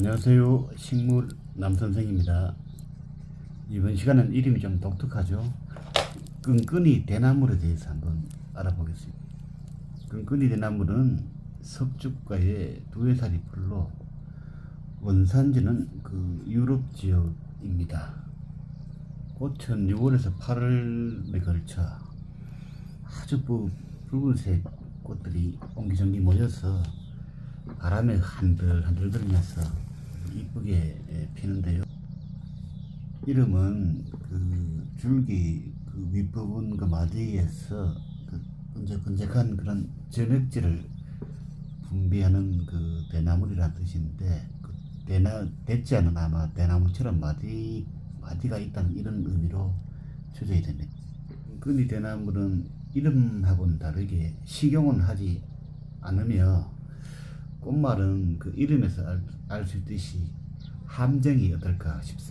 안녕하세요. 식물 남선생입니다. 이번 시간은 이름이 좀 독특하죠. 끈끈이 대나무에 대해서 한번 알아보겠습니다. 끈끈이 대나무는 석죽과의 두해살이 풀로 원산지는 그 유럽 지역입니다. 꽃은 6월에서 8월에 걸쳐 아주 부- 붉은색 꽃들이 옹기종기 모여서 바람에 한들한들거리면서 이쁘게 예, 피는데요. 이름은 그 줄기 그 윗부분 그 마디에서 그 끈적끈적한 그런 점액질을 분비하는 그 대나무리라는 뜻인데 그 대나 대자는 아마 대나무처럼 마디 마디가 있다는 이런 의미로 추정이 됩니다. 끈이 대나무는 이름하고는 다르게 식용은 하지 않으며 꽃말은 그 이름에서 알 수 있듯이 함정이 어떨까 싶습니다.